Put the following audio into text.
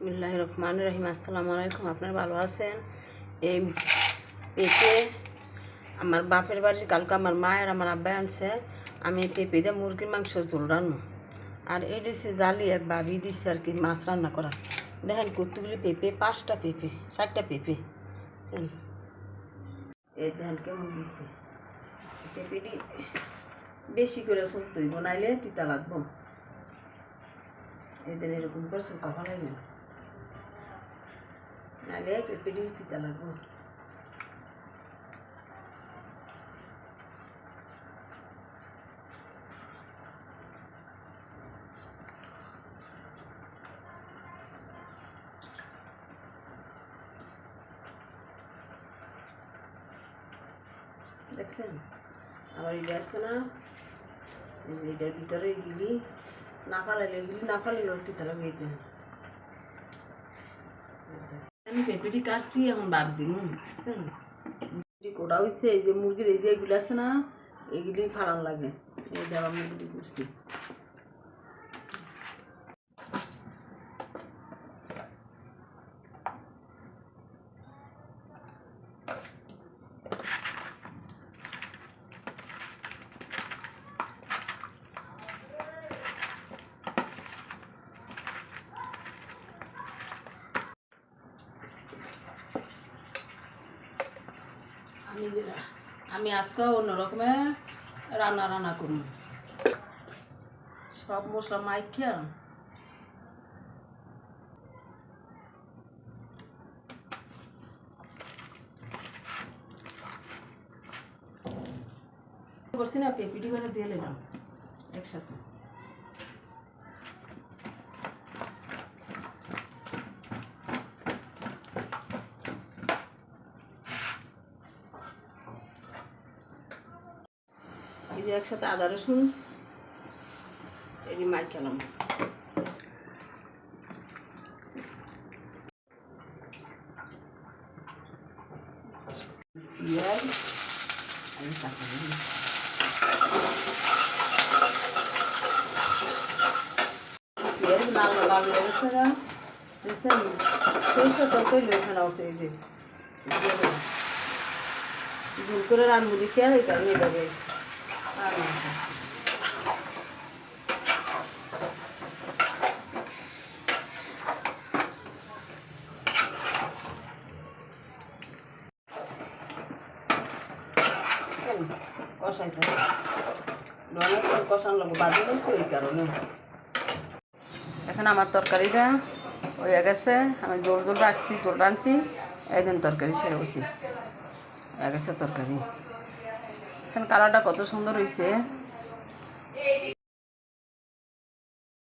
বিসমিল্লাহ রহমান রহিম। আসসালামু আলাইকুম, আপনারা ভালো আছেন? এই পেঁপে আমার বাপের বাড়ির, কালকে আমার মায়ের, আমার আব্বাই আনছে। আমি পেঁপে দিয়ে মুরগির মাংস ঝোল রান্না। আর এই দিচ্ছে জালি, এক ভাবি দিচ্ছে আর কি মাছ রান্না করা দেখেন কতগুলি পেঁপে, পাঁচটা পেঁপে, চারটা পেঁপে? এই দেখেন কেমন দিচ্ছে পেঁপেটি বেশি করে চলতে হইব, নাইলে তিতা লাগবো। এদের এরকম করে চুলকা ফেলাইবেন। নাহলে পেঁপেটি তিতা লাগবো দেখছেন আবার এটা আছে না এই যে এটার ভিতরে গিলি না ফালাইলে গিলি না ফালাইলে তিতা লাগে এই দেখেন। আমি পেঁপেটি কাটছি, এখন বাদ দিন বুঝছেন? কোটা হয়েছে এই যে মুরগির এই যে এগুলো আছে না এগুলি ফালান লাগে। এই দেওয়া মুরগি করছি যে- আমি আজকে অন্যরকমে রান্না রান্না করব। সব মশলা মাইখিয়া করছি না পেঁপিটি করে দিয়ে নিলাম একসাথে। এই যে একসাথে আদা, রসুন এটি মাই খেলাম। পেঁয়াজ আমি কাঁচা মরিচ। পেঁয়াজ লাল লাল লেগেছে না দেখছেন? সরষে তরকারি ওখানে আছে এই যে। ভুল করে রান্না আর এই কারণে এভাবে রান্না করছি। কেন? এখন আমার তরকারিটা হয়ে গেছে। আমি জোর জোর রাখছি জোর রাঁধছি একদিন তরকারি সেরে বসি। হয়ে গেছে তরকারি। কালারটা কত সুন্দর হয়েছে